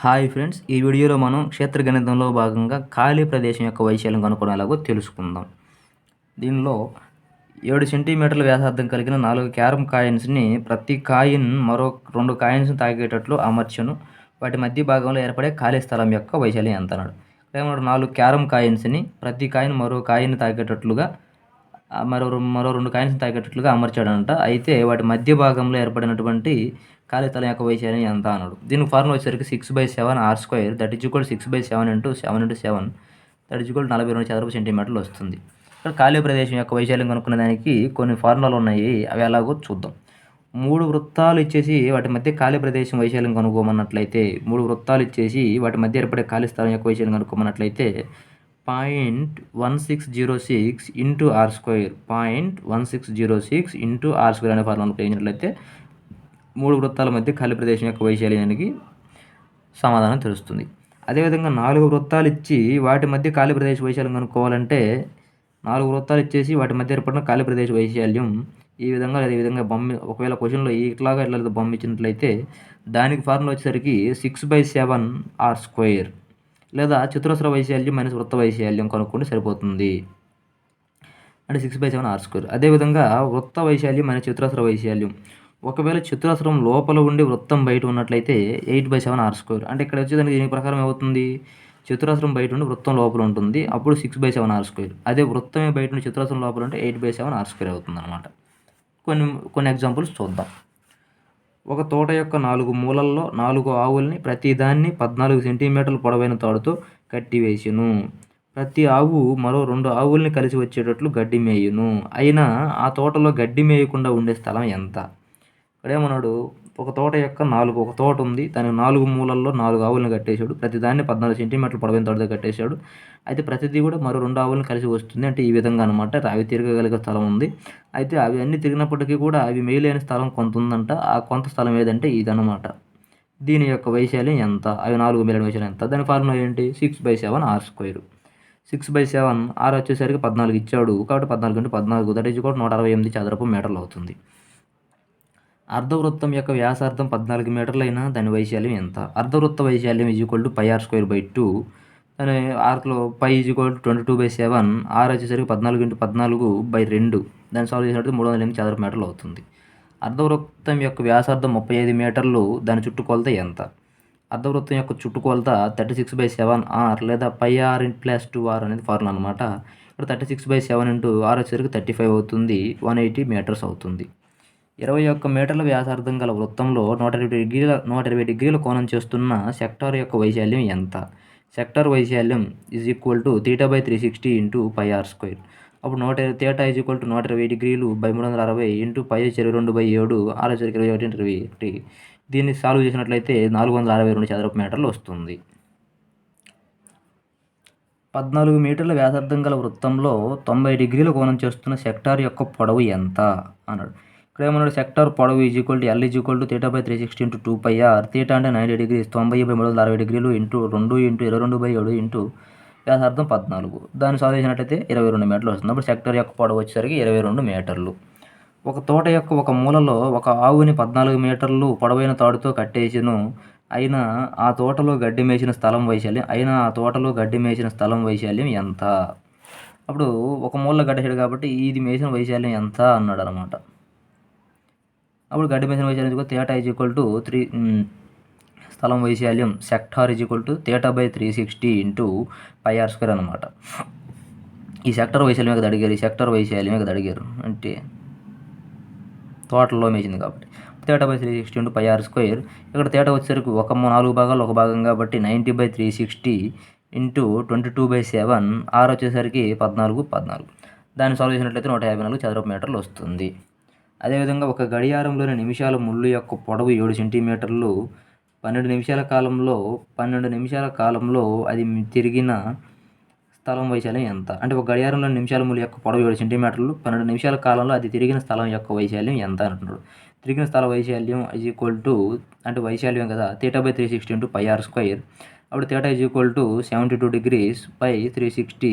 Hi friends ఈ వీడియోలో మనం క్షేత్రగణితంలో భాగంగా ఖాళీ ప్రదేశం యొక్క వైశాల్యం కనుక్కునేలాగో తెలుసుకుందాం. దీనిలో ఏడు సెంటీమీటర్ల వ్యాసార్థం కలిగిన నాలుగు క్యారమ్ కాయిన్స్ని ప్రతి కాయిన్ మరో రెండు కాయిన్స్ని తాగేటట్లు అమర్చను. వాటి మధ్య భాగంలో ఏర్పడే ఖాళీ స్థలం యొక్క వైశాల్యం ఎంత అన్నాడు. నాలుగు క్యారమ్ కాయిన్స్ని ప్రతి కాయిన్ మరో కాయిన్ తాగేటట్లుగా మరో మరో రెండు కాయిన్స్ తాగేటట్లుగా అమర్చాడంట. అయితే వాటి మధ్య భాగంలో ఏర్పడినటువంటి ఖాళీ స్థలం యొక్క వైశాల్యం ఎంత అన్నాడు. దీని ఫార్ములా వచ్చేసరికి six by seven r square that is equal six by seven into seven into seven that is equal నలభై రెండు చదరపు సెంటీమీటర్లు వస్తుంది. ఇక్కడ ఖాళీ ప్రదేశం యొక్క వైశాల్యం కనుక్కునే దానికి కొన్ని ఫార్ములాలు ఉన్నాయి. అవి ఎలాగో చూద్దాం. మూడు వృత్తాలు ఇచ్చేసి వాటి మధ్య ఖాళీ ప్రదేశం వైశాల్యం కనుక్కోమన్నట్లయితే మూడు వృత్తాలు ఇచ్చేసి వాటి మధ్య ఏర్పడే ఖాళీ స్థలం యొక్క వైశాల్యం కనుక్కోమన్నట్లయితే point one six zero six into r square. Point one six zero six into r square అనే ఫార్ములా ఉపయోగించినట్లయితే మూడు వృత్తాల మధ్య ఖాళీ ప్రదేశం యొక్క వైశాల్యానికి సమాధానం తెలుస్తుంది. అదేవిధంగా నాలుగు వృత్తాలు ఇచ్చి వాటి మధ్య ఖాళీ ప్రదేశ వైశాల్యం కనుక్కోవాలంటే నాలుగు వృత్తాలు ఇచ్చేసి వాటి మధ్య ఏర్పడిన ఖాళీ ప్రదేశ వైశాల్యం ఈ విధంగా లేదా ఈ విధంగా బొమ్మ ఒకవేళ క్వశ్చన్లో ఇట్లాగా ఇట్లా బొమ్మ ఇచ్చినట్లయితే దానికి ఫార్ములా వచ్చేసరికి six by seven r square లేదా చతురస్ర వైశాల్యం మైనస్ వృత్త వైశాల్యం కనుక్కుంటే సరిపోతుంది. అంటే six by seven r square అదేవిధంగా వృత్త వైశాల్యం మైనస్ చతురస్ర వైశాల్యం. ఒకవేళ చతురస్రం లోపల ఉండి వృత్తం బయట ఉన్నట్లయితే eight by seven r square అంటే ఇక్కడ వచ్చేదానికి దీని ప్రకారం ఏమవుతుంది? చతురస్రం బయట ఉండి వృత్తం లోపల ఉంటుంది. అప్పుడు six by seven r square అదే వృత్తమే బయట ఉండి చతురస్రం లోపల ఉంటే eight by seven r square అవుతుంది అనమాట కొన్ని కొన్ని ఎగ్జాంపుల్స్ చూద్దాం. ఒక తోట యొక్క నాలుగు మూలల్లో నాలుగు ఆవుల్ని ప్రతిదాన్ని పద్నాలుగు సెంటీమీటర్ల పొడవైన తాడుతో కట్టివేసెను ప్రతి ఆవు మరో రెండు ఆవుల్ని కలిసి వచ్చేటట్లు గడ్డి మేయును. అయినా ఆ తోటలో గడ్డి మేయకుండా ఉండే స్థలం ఎంత? ఇక్కడేమన్నాడు? ఒక తోట యొక్క నాలుగు ఒక తోట ఉంది. దానికి నాలుగు మూలల్లో నాలుగు ఆవులను కట్టేశాడు. ప్రతి దాన్ని పద్నాలుగు సెంటీమీటర్లు పొడవైన తోటతో కట్టేశాడు. అయితే ప్రతిదీ కూడా మరో రెండు ఆవులను కలిసి వస్తుంది. అంటే ఈ విధంగా అనమాట అవి తిరగగలిగే స్థలం ఉంది. అయితే అవి అన్ని తిరిగినప్పటికీ కూడా అవి మేలైన స్థలం కొంత ఉందంట. ఆ కొంత స్థలం ఏదంటే ఇదనమాట దీని యొక్క వైశాల్యం ఎంత? అవి నాలుగు మిలియన్ వైశాల్యం ఎంత? దాని ఫార్ములా ఏంటి? Six by seven r square six by seven r వచ్చేసరికి పద్నాలుగు ఇచ్చాడు. కాబట్టి పద్నాలుగు అంటే పద్నాలుగు. దట్ ఈజ్ కూడా నూట అరవై ఎనిమిది చదరపు మీటర్లు అవుతుంది. అర్ధవృత్తం యొక్క వ్యాసార్థం పద్నాలుగు మీటర్లైన దాని వైశాల్యం ఎంత? అర్ధవృత్త వైశాల్యం equal to pi r square by two దాని ఆర్లో pi equal to twenty two by seven r వచ్చేసరికి పద్నాలుగు ఇంటూ పద్నాలుగు బై రెండు. దాన్ని సాల్వ్ చేసినట్టు మూడు వందల ఎనిమిది చదరపు మీటర్లు అవుతుంది. అర్ధవృత్తం యొక్క వ్యాసార్థం ముప్పై ఐదు మీటర్లు దాని చుట్టుకొలత ఎంత? అర్ధవృత్తం యొక్క చుట్టుకొలత thirty six by seven r లేదా pi r in plus two r అనేది ఫార్ములా అనమాట ఇక్కడ thirty six by seven into r వచ్చేసరికి థర్టీ ఫైవ్ అవుతుంది. వన్ ఎయిటీ మీటర్స్ అవుతుంది. ఇరవై ఒక్క మీటర్ల వ్యాసార్థం గల వృత్తంలో నూట ఇరవై డిగ్రీల నూట ఇరవై డిగ్రీల కోణం చేస్తున్న సెక్టార్ యొక్క వైశాల్యం ఎంత? సెక్టార్ వైశాల్యం is equal to theta by three sixty into pi r square అప్పుడు నూట ఇరవై తీటా ఈజ్ ఈక్వల్ టు నూట ఇరవై డిగ్రీలు బై మూడు వందల అరవై ఇంటూ పై ఇరవై రెండు బై ఏడు ఆరు వచ్చి ఇరవై ఒకటి ఇరవై ఒకటి. దీన్ని సాల్వ్ చేసినట్లయితే నాలుగు వందల అరవై రెండు చదరపు మీటర్లు వస్తుంది. పద్నాలుగు మీటర్ల వ్యాసార్థం గల వృత్తంలో తొంభై డిగ్రీల కోణం చేస్తున్న సెక్టార్ యొక్క పొడవు ఎంత? అన్నాడు. ఇక్కడ ఏమన్నాడు సెక్టార్ పొడవు is equal to l is equal to theta by three sixty into two pi r theta అంటే నైంటీ డిగ్రీస్ తొంభై బై మూడు వందల అరవై డిగ్రీలు ఇంటూ రెండు ఇంటూ ఇరవై రెండు బై ఏడు ఇంటూ వ్యాసార్థం పద్నాలుగు. దాన్ని సాల్వ్ చేసినట్లయితే ఇరవై రెండు మీటర్లు వస్తుంది. అప్పుడు సెక్టార్ యొక్క పొడవు వచ్చేసరికి ఇరవై రెండు మీటర్లు. ఒక తోట యొక్క ఒక మూలలో ఒక ఆవుని పద్నాలుగు మీటర్లు పొడవైన తాడుతో కట్టేసిను అయినా ఆ తోటలో గడ్డి మేసిన స్థలం వైశాల్యం అయినా ఆ తోటలో గడ్డి మేసిన స్థలం వైశాల్యం ఎంత? అప్పుడు ఒక మూలలో గడ్డ కాబట్టి ఇది మేసిన వైశాల్యం ఎంత? అన్నాడు అనమాట అప్పుడు గడ్డి మేసిన వైశాల్యం theta is equal to three స్థలం వైశాల్యం sector is equal to theta by three sixty into pi r square అనమాట ఈ సెక్టర్ వైశాల్యం కదా అడిగారు? ఈ సెక్టర్ వైశాల్యం కదా అడిగారు? అంటే తోటలో మేసింది కాబట్టి. Theta by three sixty into pi r square ఇక్కడ తేటా వచ్చేసరికి ఒక మూ- నాలుగు భాగాలు ఒక భాగం కాబట్టి ninety by three sixty into twenty two by seven r వచ్చేసరికి పద్నాలుగు పద్నాలుగు. దాన్ని సాల్వ్ చేసినట్లయితే నూట యాభై నాలుగు చదరపు మీటర్లు వస్తుంది. అదేవిధంగా ఒక గడియారంలోని నిమిషాల ముళ్ళు యొక్క పొడవు ఏడు సెంటీమీటర్లు. పన్నెండు నిమిషాల కాలంలో పన్నెండు నిమిషాల కాలంలో అది తిరిగిన స్థలం వైశాల్యం ఎంత? అంటే ఒక గడియారంలో నిమిషాల ముళ్ళు యొక్క పొడవు ఏడు సెంటీమీటర్లు పన్నెండు నిమిషాల కాలంలో అది తిరిగిన స్థలం యొక్క వైశాల్యం ఎంత అంటున్నాడు. తిరిగిన స్థల వైశాల్యం ఈజ్ ఈక్వల్ టు అంటే వైశాల్యం కదా theta by three sixty into pi r square అప్పుడు theta is equal to seventy two degrees by three sixty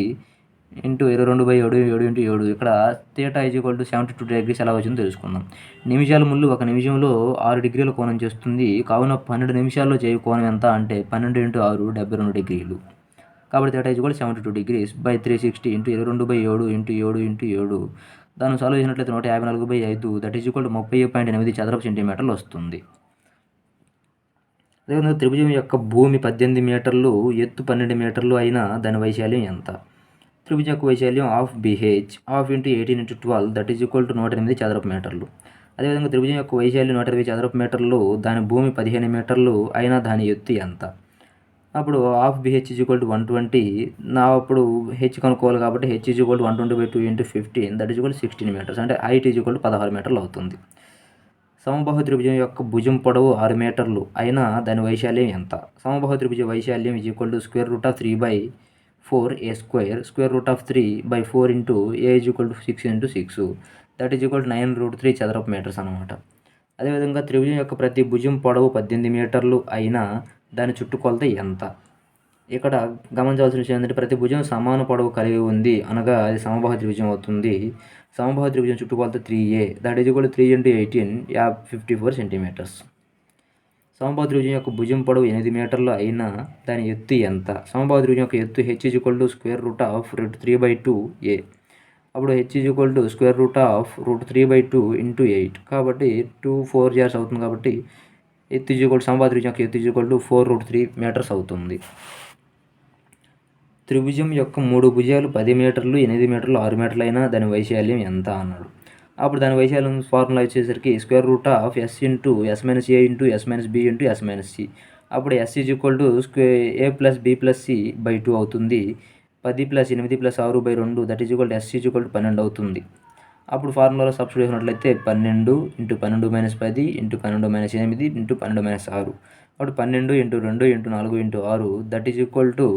into ఇరవై రెండు బై ఏడు ఏడు ఇంటూ ఏడు. ఇక్కడ theta is equal to seventy two degrees ఎలా వచ్చిందో తెలుసుకుందాం. నిమిషాల ముళ్ళు ఒక నిమిషంలో ఆరు డిగ్రీల కోణం చేస్తుంది. కావున పన్నెండు నిమిషాల్లో చేయు కోణం ఎంత అంటే పన్నెండు ఇంటూ ఆరు డెబ్బై రెండు డిగ్రీలు. కాబట్టి theta is equal seventy two degrees by three sixty into ఇరవై రెండు బై ఏడు ఇంటూ ఏడు ఇంటూ ఏడు. దాన్ని సాల్వ్ చేసినట్లయితే నూట యాభై నాలుగు బై ఐదు. దట్ ఈజ్ ఈక్వల్ టు ముప్పై పాయింట్ ఎనిమిది చదరపు సెంటీమీటర్లు వస్తుంది. అదేవిధంగా త్రిభుజం యొక్క భూమి పద్దెనిమిది మీటర్లు ఎత్తు పన్నెండు మీటర్లు అయినా దాని వైశాల్యం ఎంత? త్రిభుజం వైశాల్యం half b h half into eighteen into twelve that is equal to నూట ఎనిమిది చదరపు మీటర్లు. అదేవిధంగా త్రిభుజం యొక్క వైశాల్యం నూట ఇరవై చదరపు మీటర్లు దాని భూమి పదిహేను మీటర్లు అయినా దాని ఎత్తు ఎంత? అప్పుడు half b h is equal to one twenty నా అప్పుడు హెచ్ కనుక్కోవాలి కాబట్టి h is equal to one twenty by two into fifteen that is equal sixteen metres అంటే హైట్ ఈజ్ ఈక్వల్ టు పదహారు మీటర్లు అవుతుంది. సమబాహు త్రిభుజం యొక్క భుజం పొడవు ఆరు మీటర్లు అయినా దాని వైశాల్యం ఎంత? సమబాహు త్రిభుజ వైశాల్యం is equal to square root of three by four a square square root of three by four into a is equal to six into six that is equal to nine root three చదరపు metres అనమాట అదేవిధంగా త్రిభుజం యొక్క ప్రతి భుజం పొడవు పద్దెనిమిది మీటర్లు అయినా దాని చుట్టుకొలత ఎంత? ఇక్కడ గమనించవలసిన విషయం ఏంటంటే ప్రతి భుజం సమాన పొడవు కలిగి ఉంది అనగా అది సమబాహు త్రిభుజం అవుతుంది. సమబాహు త్రిభుజం చుట్టుకొలత three a that is equal three into eighteen yeah fifty four centimetres సమభాద్రిభుజం యొక్క భుజం పొడవు ఎనిమిది మీటర్లు అయినా దాని ఎత్తు ఎంత? సమభాద్రిభుజం యొక్క ఎత్తు h is equal to square root of root three by two a అప్పుడు h is equal to square root of root three by two into eight కాబట్టి టూ ఫోర్ జార్స్ అవుతుంది కాబట్టి ఎత్తు ఈజ్ ఈక్వల్ యొక్క ఎత్తు is equal to four root three metres అవుతుంది. త్రిభుజం యొక్క మూడు భుజాలు పది మీటర్లు ఎనిమిది మీటర్లు ఆరు మీటర్లు అయినా దాని వైశాల్యం ఎంత? అన్నాడు. అప్పుడు దాని వైశాల్యం ఫార్ములా వచ్చేసరికి square root of s into s minus a into s minus b into s minus c అప్పుడు s is equal to square a plus b plus c by two అవుతుంది. పది ప్లస్ ఎనిమిది ప్లస్ ఆరు by రెండు that is equal to s is equal to పన్నెండు అవుతుంది. అప్పుడు ఫార్ములాలో substitute చేసినట్లయితే పన్నెండు ఇంటూ పన్నెండు మైనస్ పది ఇంటూ పన్నెండు మైనస్ ఎనిమిది ఇంటూ పన్నెండు మైనస్ ఆరు. అప్పుడు పన్నెండు ఇంటూ రెండు ఇంటూ నాలుగు ఇంటూ ఆరు that is equal to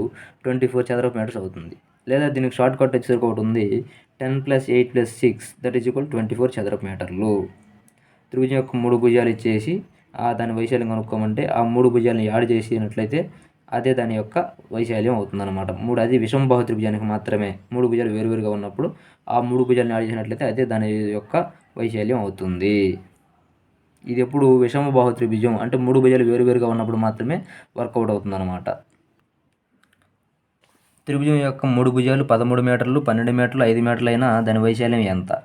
twenty four చదరపు మీటర్స్ అవుతుంది. లేదా దీనికి షార్ట్ కట్ వచ్చేసరికి ఒకటి ఉంది. Ten plus eight plus six that is equal twenty four చదరపు మీటర్లు. త్రిభుజం యొక్క మూడు భుజాలు ఇచ్చేసి ఆ దాని వైశాల్యం కనుక్కోమంటే ఆ మూడు భుజాలను యాడ్ చేసినట్లయితే అదే దాని యొక్క వైశాల్యం అవుతుందన్నమాట. మూడు అది విషంబాహు త్రిభుజానికి మాత్రమే మూడు భుజాలు వేరువేరుగా ఉన్నప్పుడు ఆ మూడు భుజాలను యాడ్ చేసినట్లయితే అదే దాని యొక్క వైశాల్యం అవుతుంది. ఇది ఎప్పుడు విషమబాహు త్రిభుజం అంటే మూడు భుజాలు వేరువేరుగా ఉన్నప్పుడు మాత్రమే వర్కౌట్ అవుతుందన్నమాట. త్రిభుజం యొక్క మూడు భుజాలు పదమూడు మీటర్లు పన్నెండు మీటర్లు ఐదు మీటర్లు అయినా దాని వైశాల్యం ఎంత?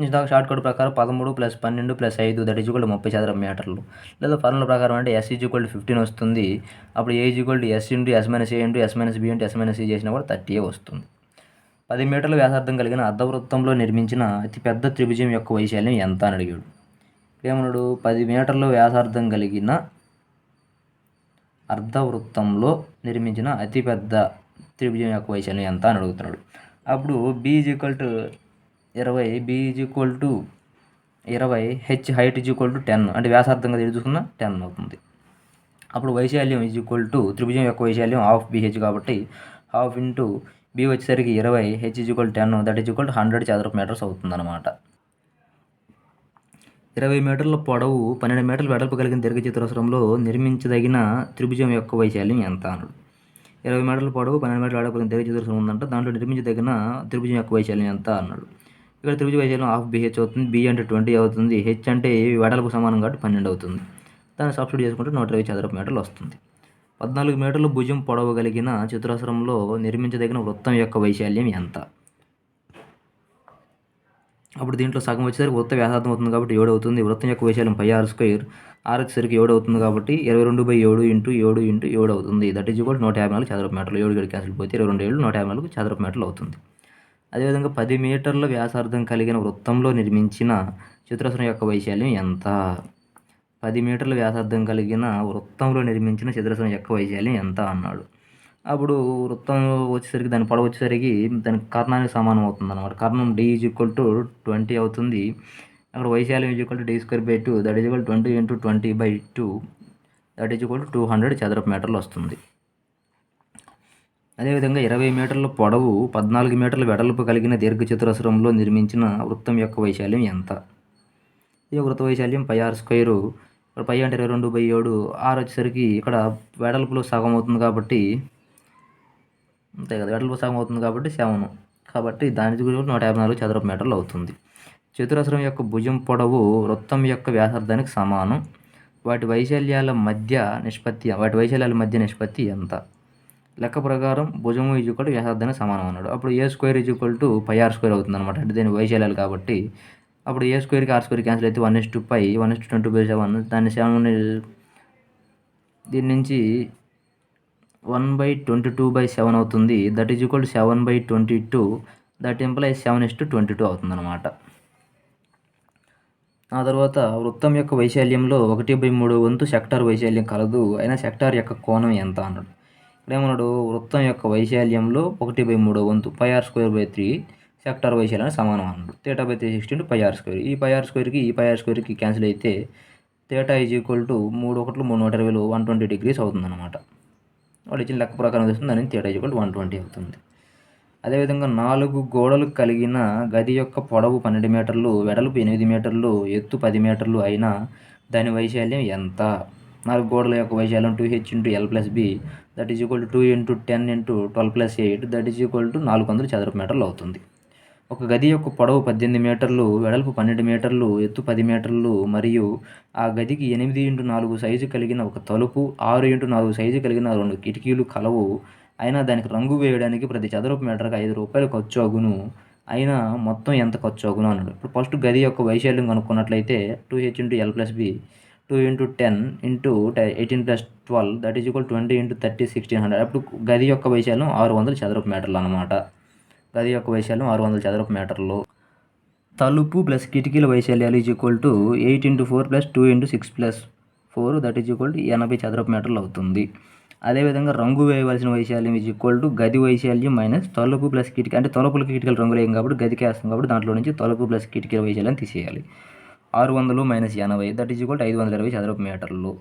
ఇందాక షార్ట్ కట్ ప్రకారం పదమూడు ప్లస్ పన్నెండు ప్లస్ ఐదు దట్ ఈజ్వల్ ముప్పై చదరం మీటర్లు. లేదా ఫార్ములా ప్రకారం అంటే ఎస్ ఈజ్ ఈక్వల్ ఫిఫ్టీన్ వస్తుంది. అప్పుడు a is equal s into s minus a into s minus b into s minus c చేసినా కూడా థర్టీ వస్తుంది. పది మీటర్ల వ్యాసార్థం కలిగిన అర్ధవృత్తంలో నిర్మించిన అతిపెద్ద త్రిభుజం యొక్క వైశాల్యం ఎంత అని అడిగాడు. ఏమన్నాడు? పది మీటర్ల వ్యాసార్థం కలిగిన అర్ధవృత్తంలో నిర్మించిన అతిపెద్ద త్రిభుజం యొక్క వైశాల్యం ఎంత అని అడుగుతున్నాడు. అప్పుడు బీ ఈజ్ ఈక్వల్ టు ఇరవై బీ ఈజ్ ఈక్వల్ టు ఇరవై h height is equal to ten అంటే వ్యాసార్థంగా తెలుసుకున్న టెన్ అవుతుంది. అప్పుడు వైశాల్యం ఈజ్ ఈక్వల్ టు త్రిభుజం యొక్క వైశాల్యం హాఫ్ బీహెచ్ కాబట్టి హాఫ్ ఇంటూ బి వచ్చేసరికి ఇరవై h is equal ten that is equal to hundred చదరపు మీటర్స్ అవుతుందన్నమాట. ఇరవై మీటర్ల పొడవు పన్నెండు మీటర్ల వెడల్పు కలిగిన దీర్ఘచతురస్రంలో నిర్మించదగిన త్రిభుజం యొక్క వైశాల్యం ఎంత అన్నాడు. ఇరవై మీటర్ల పొడవు పన్నెండు మీటర్ల వెడల్పు కలిగిన దీర్ఘచతురస్రం ఉందంట. దాంట్లో నిర్మించదగిన త్రిభుజం యొక్క వైశాల్యం ఎంత అన్నాడు. ఇక్కడ త్రిభుజ వైశాల్యం హాఫ్ బిహెచ్ అవుతుంది బి అంటే ట్వంటీ అవుతుంది హెచ్ అంటే వెడల్పు సమానం కాబట్టి పన్నెండు అవుతుంది. దాన్ని సబ్స్టిట్యూట్ చేసుకుంటే నూట ఇరవై చదరపు మీటర్లు వస్తుంది. పద్నాలుగు మీటర్లు భుజం పొడవు కలిగిన చతురస్రంలో నిర్మించదగిన వృత్తం యొక్క వైశాల్యం ఎంత? అప్పుడు దీంట్లో సగం వచ్చేసరికి వృత్త వ్యాసార్థం అవుతుంది కాబట్టి ఏడు అవుతుంది. వృత్తం యొక్క వైశాల్యం పై ఆరు స్క్వేర్ ఆరు వచ్చేసరికి ఏడు అవుతుంది కాబట్టి ఇరవై రెండు బై ఏడు ఇంటూ ఏడు ఇంటూ ఏడు అవుతుంది. దట్ ఈజ్ కూడా నూట యాభై నాలుగు చదరపు మీటర్లు. ఏడు గడి క్యాన్సిల్ పోతే ఇరవై రెండు ఏళ్ళు నూట యాభై నాలుగు చదరపు మీటర్లు అవుతుంది. అదేవిధంగా పది మీటర్ల వ్యాసార్థం కలిగిన వృత్తంలో నిర్మించిన చతురస్రం యొక్క వైశాల్యం ఎంత? పది మీటర్ల వ్యాసార్థం కలిగిన వృత్తంలో నిర్మించిన చతురస్రం యొక్క వైశాల్యం ఎంత? అన్నాడు. అప్పుడు వృత్తం వచ్చేసరికి దాని పొడవు వచ్చేసరికి దాని కర్ణానికి సమానం అవుతుంది అనమాట కర్ణం d is equal to twenty అవుతుంది. అక్కడ వైశాల్యం is equal to d square by two that is equal twenty into twenty by two that is equal to two hundred చదరపు మీటర్లు వస్తుంది. అదేవిధంగా ఇరవై మీటర్ల పొడవు పద్నాలుగు మీటర్ల వెడల్పు కలిగిన దీర్ఘచతురస్రంలో నిర్మించిన వృత్తం యొక్క వైశాల్యం ఎంత? ఈ వృత్త వైశాల్యం పై ఆర్ స్క్వేరు ఇక్కడ పై అంటే ఇరవై రెండు బై ఏడు. ఆరు వచ్చేసరికి ఇక్కడ వెడల్పులో సగం అవుతుంది కాబట్టి అంతే కదా. వెడల్పు సగం అవుతుంది కాబట్టి సెవెన్. కాబట్టి దాని కూడా నూట యాభై నాలుగు చదరపు మీటర్లు అవుతుంది. చతురస్రం యొక్క భుజం పొడవు వృత్తం యొక్క వ్యాసార్థానికి సమానం. వాటి వైశాల్యాల మధ్య నిష్పత్తి వాటి వైశాల్యాల మధ్య నిష్పత్తి ఎంత? లెక్క ప్రకారం భుజము ఈజ్వల్ టు వ్యాసార్థానికి సమానం అన్నాడు. అప్పుడు a square is equal to pi r square అవుతుంది అనమాట అంటే దీని వైశాల్యాలు కాబట్టి. అప్పుడు ఏ స్క్వేర్కి ఆర్ స్క్వేర్ క్యాన్సిల్ అయితే one is to pi one is to twenty by seven దాన్ని సెవెన్ దీని నుంచి one by twenty two by seven అవుతుంది. That is equal to seven by twenty two that employee seven is to twenty two అవుతుంది అనమాట ఆ తర్వాత వృత్తం యొక్క వైశాల్యంలో ఒకటి బై మూడు వంతు సెక్టార్ వైశాల్యం కలదు. అయినా సెక్టార్ యొక్క కోణం ఎంత అన్నాడు. ఇక్కడేమన్నాడు వృత్తం యొక్క వైశాల్యంలో ఒకటి బై మూడో వంతు pi r square by three sector వైశాల్యం సమానం అన్నాడు. Theta by three sixty pi r pi r square ఈ పై ఆర్ స్క్వేర్కి ఈ పై ఆర్ స్క్వేర్కి క్యాన్సిల్ అయితే తేటా ఈజ్ ఈక్వల్ టు మూడు ఒకట్లు మూడు నూట ఇరవైలు వన్ ట్వంటీ డిగ్రీస్ అవుతుందన్నమాట. వాళ్ళు ఇచ్చిన లెక్క ప్రకారం వస్తుంది దాని theta is equal one twenty అవుతుంది. అదేవిధంగా నాలుగు గోడలు కలిగిన గది యొక్క పొడవు పన్నెండు మీటర్లు వెడల్పు ఎనిమిది మీటర్లు ఎత్తు పది మీటర్లు అయినా దాని వైశాల్యం ఎంత? నాలుగు గోడల యొక్క వైశాల్యం two h into l plus b that is equal to two into ten into twelve plus eight that is equal to నాలుగు వందల చదరపు మీటర్లు అవుతుంది. ఒక గది యొక్క పొడవు పద్దెనిమిది మీటర్లు వెడల్పు పన్నెండు మీటర్లు ఎత్తు పది మీటర్లు మరియు ఆ గదికి ఎనిమిది ఇంటూ నాలుగు సైజు కలిగిన ఒక తలుపు ఆరు ఇంటూ నాలుగు సైజు కలిగిన రెండు కిటికీలు కలవు. అయినా దానికి రంగు వేయడానికి ప్రతి చదరపు మీటర్కి ఐదు రూపాయలు ఖర్చు అగును. అయినా మొత్తం ఎంత ఖర్చు అగును అన్నాడు. ఇప్పుడు ఫస్ట్ గది యొక్క వైశాల్యం కనుక్కున్నట్లయితే two h into l plus b two into ten into eighteen plus twelve that is equal twenty into thirty sixteen hundred. అప్పుడు గది యొక్క వైశాల్యం ఆరు వందల చదరపు మీటర్లు అనమాట గది యొక్క వైశాల్యం ఆరు వందల చదరపు మీటర్లు. తలుపు ప్లస్ కిటికీల వైశాల్యాలు is equal to eight into four plus two into six plus four that is equal to ఎనభై చదరపు మీటర్లు అవుతుంది. అదేవిధంగా రంగు వేయవలసిన వైశాల్యం ఈజ్ ఈక్వల్ టు గది వైశాల్యం మైనస్ తలుపు ప్లస్ కిటికీ అంటే తలుపుల కిటికీలు రంగులు వేయం కాబట్టి గదికి వేస్తాం కాబట్టి దాంట్లో నుంచి తలుపు ప్లస్ కిటికీల వైశాల్యం తీసేయాలి. ఆరు వందలు మైనస్ ఎనభై దట్ ఈజ్ ఈక్వల్ టు ఐదు వందల ఇరవై చదరపు మీటర్లు.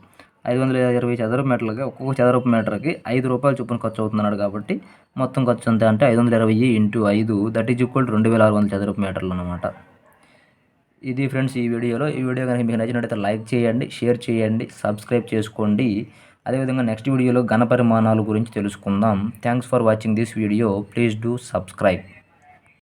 ఐదు వందల ఇరవై చదరపు మీటర్లకి ఒక్కొక్క చదరపు మీటర్కి ఐదు రూపాయలు చొప్పున ఖర్చు అవుతున్నాడు కాబట్టి మొత్తం ఖర్చు ఎంత అంటే ఐదు వందల ఇరవై ఇంటూ ఐదు దట్ ఈజ్ ఈక్వల్ రెండు వేల ఆరు వందల చదరపు మీటర్లు అనమాట ఇది ఫ్రెండ్స్ ఈ వీడియోలో. ఈ వీడియో కనుక మీకు నచ్చినట్టయితే లైక్ చేయండి షేర్ చేయండి సబ్స్క్రైబ్ చేసుకోండి. అదేవిధంగా నెక్స్ట్ వీడియోలో ఘన పరిమాణాల గురించి తెలుసుకుందాం. Thanks for watching this video please do subscribe